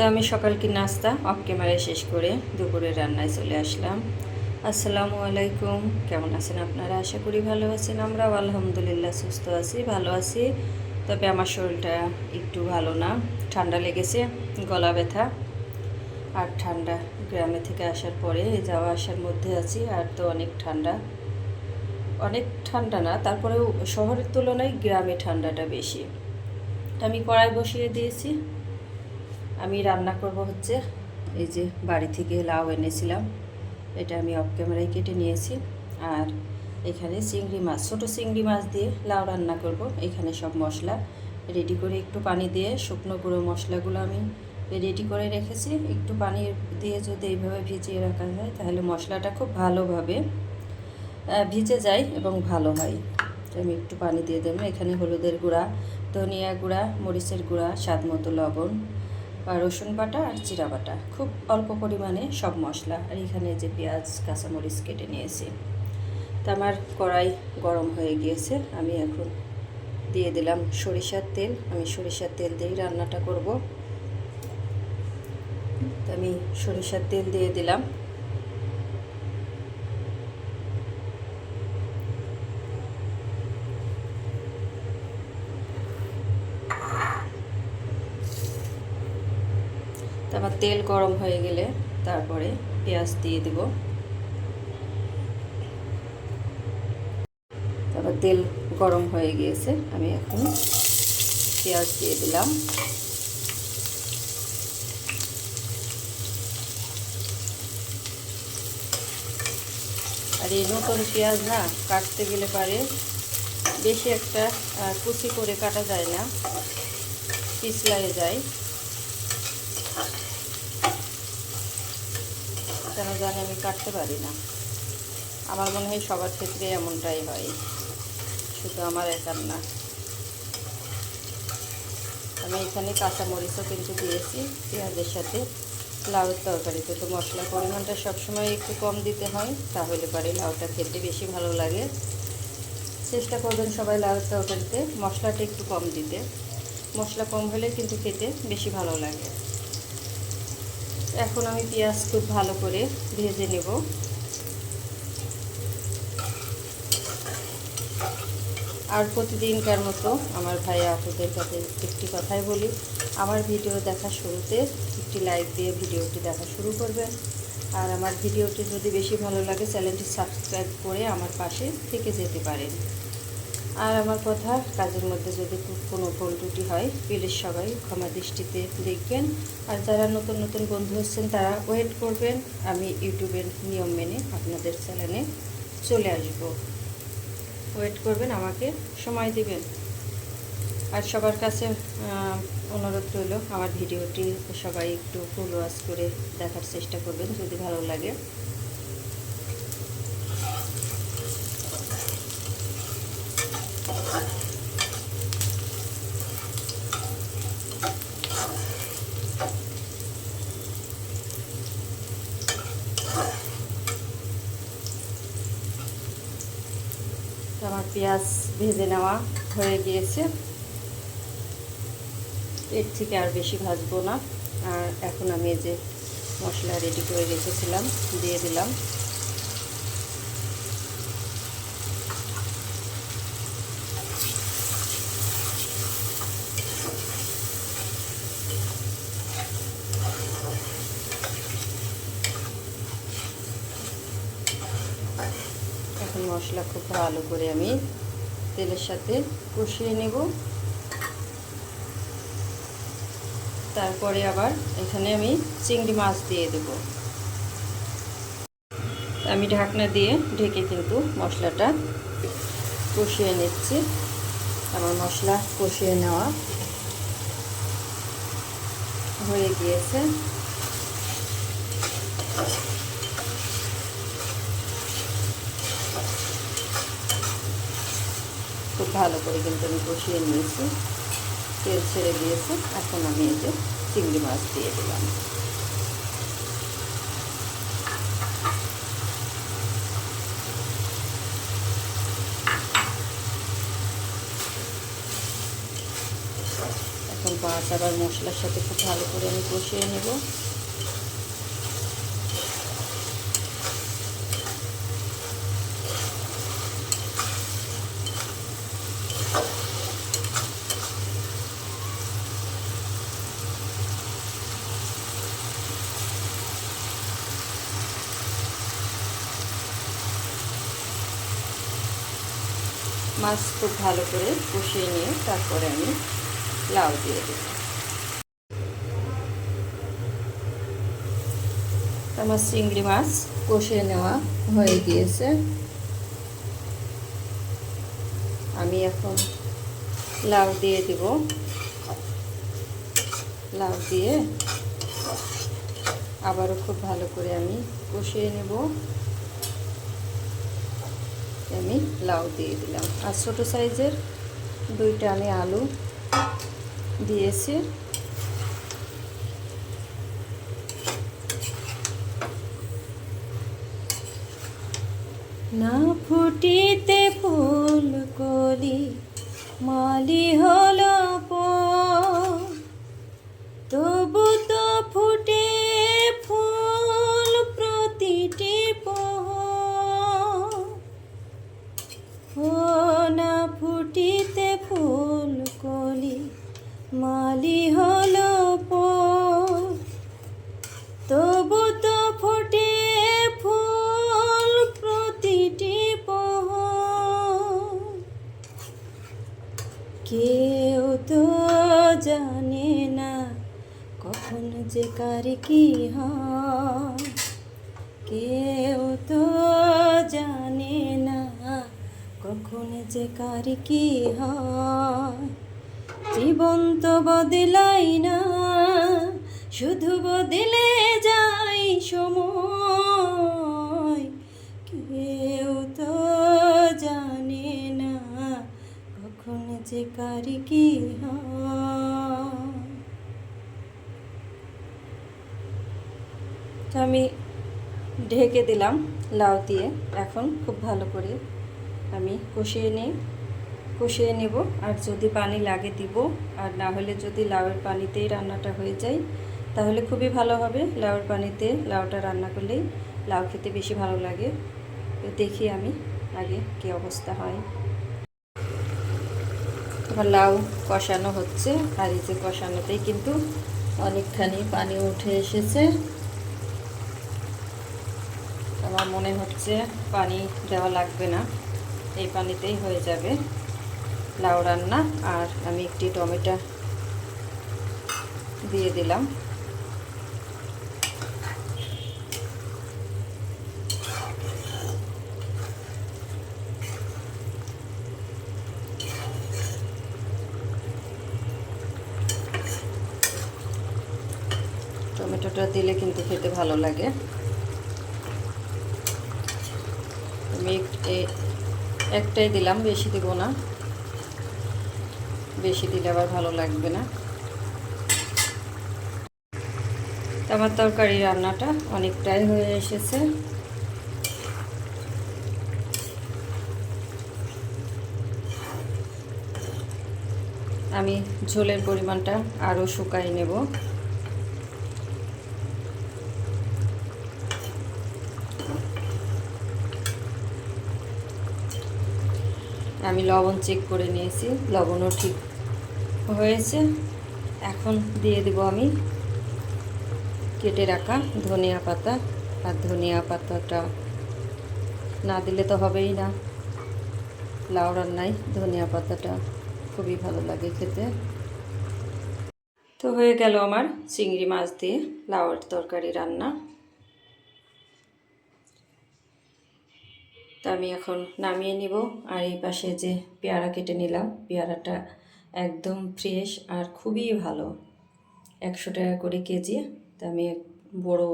তো আমি সকালকে নাস্তা অফ ক্যামেরায় শেষ করে দুপুরে রান্নায় চলে আসলাম। আসসালামু আলাইকুম। কেমন আছেন আপনারা? আশা করি ভালো আছেন। আমরাও আলহামদুলিল্লাহ সুস্থ আছি, ভালো আছি। তবে আমার শরীরটা একটু ভালো না। ঠান্ডা লেগেছে, গলা ব্যথা। আর ঠান্ডা গ্রামে থেকে আসার পরে, যাওয়া আসার মধ্যে আছি, আর তো অনেক ঠান্ডা। অনেক ঠান্ডা না, তারপরেও শহরের তুলনায় গ্রামে ঠান্ডাটা বেশি। তো আমি কড়াই বসিয়ে দিয়েছি। আমি রান্না করব হচ্ছে এই যে বাড়ি থেকে লাউ এনেছিলাম। এটা আমি অফ ক্যামেরায় কেটে নিয়েছি। আর এখানে চিংড়ি মাছ, ছোটো চিংড়ি মাছ দিয়ে লাউ রান্না করব। এখানে সব মশলা রেডি করে একটু পানি দিয়ে শুকনো গুঁড়ো মশলাগুলো আমি রেডি করে রেখেছি। একটু পানি দিয়ে যদি এইভাবে ভিজিয়ে রাখা যায় তাহলে মশলাটা খুব ভালোভাবে ভিজে যায় এবং ভালো হয়। আমি একটু পানি দিয়ে দেবো। এখানে হলুদের গুঁড়া, ধনিয়া গুঁড়া, মরিচের গুঁড়া, স্বাদ মতো লবণ রসুন বাটা আর জিরা বাটা। খুব অল্প পরিমাণে সব মশলা আর এখানে যে পেঁয়াজ, কাঁচামরিচ কেটে নিয়েছি। তা আমার কড়াই গরম হয়ে গিয়েছে। আমি এখন দিয়ে দিলাম সরিষার তেল। আমি সরিষার তেল দিয়েই রান্নাটা করব। আমি সরিষার তেল দিয়ে দিলাম তারপর তেল গরম হয়ে গেলে তারপরে পেঁয়াজ দিয়ে দিব। তারপর তেল গরম হয়ে গিয়েছে, আমি এখন পেঁয়াজ দিয়ে দিলাম। আর এই নতুন পেঁয়াজ না কাটতে গেলে পারে বেশি একটা কুচি করে কাটা যায় না, পিছলায় যায়। কেন জানি আমি কাটতে পারি না। আমার মনে হয় সবার ক্ষেত্রে এমনটাই হয়। শুধু আমার একার না। আমি এখানে কাঁচামরিচও কিন্তু দিয়েছি, পেঁয়াজের সাথে লাউর তরকারিতে। তো মশলার পরিমাণটা সবসময় একটু কম দিতে হয়, তাহলে পরে লাউটা খেতে বেশি ভালো লাগে। চেষ্টা করবেন সবাই লাউর তরকারিতে মশলাটা একটু কম দিতে। মশলা কম হলে কিন্তু খেতে বেশি ভালো লাগে। এখন আমি পেঁয়াজ খুব ভালো করে ভেজে নেব। আর প্রতিদিনকার মতো আমার ভাই আপুদের কাছে একটি কথাই বলি, আমার ভিডিও দেখা শুরুতে একটি লাইক দিয়ে ভিডিওটি দেখা শুরু করবেন। আর আমার ভিডিওটি যদি বেশি ভালো লাগে, চ্যানেলটি সাবস্ক্রাইব করে আমার পাশে থেকে যেতে পারেন। আর আমার কথা কাজের মধ্যে যদি কোনো ভুল ত্রুটি হয় প্লিজ সবাই ক্ষমা দৃষ্টিতে দেখবেন। আর যারা নতুন নতুন বন্ধু হচ্ছেন, তারা ওয়েট করবেন। আমি ইউটিউবের নিয়ম মেনে আপনাদের চ্যানেলে চলে আসব। ওয়েট করবেন, আমাকে সময় দিবেন। আর সবার কাছে অনুরোধ রইল, আমার ভিডিওটি সবাই একটু ফুল ওয়াশ করে দেখার চেষ্টা করবেন, যদি ভালো লাগে। আমার পেঁয়াজ ভেজে নেওয়া হয়ে গিয়েছে। এর থেকে আর বেশি ভাজবো না। আর এখন আমি যে মশলা রেডি করে রেখেছিলাম, দিয়ে দিলাম এখন মশলা খুব ভালো করে আমি তেলের সাথে কষিয়ে নেব। তারপরে আবার এখানে আমি চিংড়ি মাছ দিয়ে দেব। আমি ঢাকনা দিয়ে ঢেকে কিন্তু মশলাটা কষিয়ে নিচ্ছি। আমার মশলা কষিয়ে নেওয়া হয়ে গিয়েছে। খুব ভালো করে কিন্তু আমি কষিয়ে নিয়েছি। তেল ছেড়ে দিয়েছে। এখন আমি যে চিংড়ি মাছ দিয়ে দিলাম। এখন পাঁচ আবার মশলার সাথে খুব ভালো করে আমি কষিয়ে নেব। মাছ খুব ভালো করে কষিয়ে নিয়ে তারপরে আমি লাউ দিয়ে দেব। আমার চিংড়ি মাছ কষিয়ে নেওয়া হয়ে গিয়েছে। আমি এখন লাউ দিয়ে দিব। লাউ দিয়ে আবারও খুব ভালো করে আমি কষিয়ে নেব। আমি লাউ দিয়ে দিলাম। আর ছোটো সাইজের দুইটা আমি আলু দিয়েছি। না ফুটিতে ফুল কলি, মালি হলো কার কি কেউ তো জানে না কখন যে কার কি জীবন তো বদলাই না, শুধু বদলে যাই সময়। কেউ তো জানে না কখন যে কার কি হয়। তো আমি ঢেকে দিলাম লাউ দিয়ে। এখন খুব ভালো করে আমি কষিয়ে নিই। কষিয়ে নেব। আর যদি পানি লাগে দিব। আর না হলে যদি লাউয়ের পানিতেই রান্নাটা হয়ে যায়, তাহলে খুবই ভালো হবে। লাউয়ের পানিতে লাউটা রান্না করলেই লাউ খেতে বেশি ভালো লাগে। দেখি আমি আগে কি অবস্থা হয়। আমার লাউ কষানো হচ্ছে। আর এই যে কষানোতেই কিন্তু অনেকখানি পানি উঠে এসেছে। আমার মনে হচ্ছে পানি দেওয়া লাগবে না। এই পানিতেই হয়ে যাবে লাউ রান্না। আর আমি একটি টমেটো দিয়ে দিলাম। টমেটোটা দিলে কিন্তু খেতে ভালো লাগে। আমি একটাই দিলাম, বেশি দিব না। বেশি দিলে আবার ভালো লাগবে না। আমার তরকারি রান্নাটা অনেকটাই হয়ে এসেছে। আমি ঝোলের পরিমাণটা আরও শুকাই নেব। আমি লবণ চেক করে নিয়েছি, লবণও ঠিক হয়েছে। এখন দিয়ে দেব আমি কেটে রাখা ধনিয়া পাতা। আর ধনিয়া পাতাটা না দিলে তো হবেই না। লাউ রান্নায় ধনিয়া পাতাটা খুবই ভালো লাগে খেতে। তো হয়ে গেল আমার চিংড়ি মাছ দিয়ে লাউয়ের তরকারি রান্না। তা আমি এখন নামিয়ে নিব। আর এই পাশে যে পেয়ারা কেটে নিলাম, পেয়ারাটা একদম ফ্রেশ আর খুবই ভালো। একশো টাকা করে কেজি, তা আমি বড়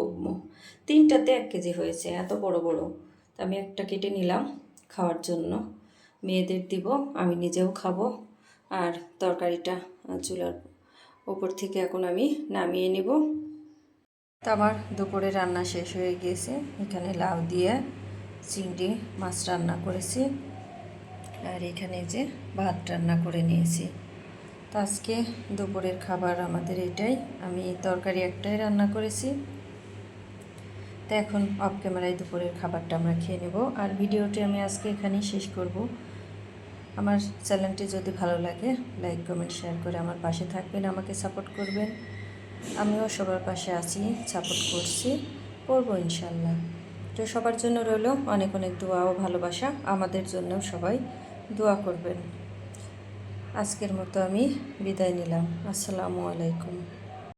তিনটাতে এক কেজি হয়েছে, এত বড় বড়। তা আমি একটা কেটে নিলাম খাওয়ার জন্য। মেয়েদের দিব, আমি নিজেও খাব। আর তরকারিটা চুলার ওপর থেকে এখন আমি নামিয়ে নিব। তা আমার দুপুরে রান্না শেষ হয়ে গিয়েছে এখানে লাউ দিয়ে চিংড়ি, মাছ রান্না করেছি। আর এখানে যে ভাত রান্না করে নিয়েছি। তো আজকে দুপুরের খাবার আমাদের এটাই। আমি তরকারি একটাই রান্না করেছি। তো এখন অফ ক্যামেরায় দুপুরের খাবারটা আমরা খেয়ে নেব। আর ভিডিওটি আমি আজকে এখানেই শেষ করব। আমার চ্যানেলটি যদি ভালো লাগে, লাইক, কমেন্ট, শেয়ার করে আমার পাশে থাকবেন, আমাকে সাপোর্ট করবেন। আমিও সবার পাশে আছি, সাপোর্ট করছি। করব ইনশাল্লাহ। তো সবার জন্য রইল অনেক অনেক দোয়া ও ভালোবাসা। আমাদের জন্য সবাই দোয়া করবেন। আজকের মতো আমি বিদায় নিলাম। আসসালামু আলাইকুম।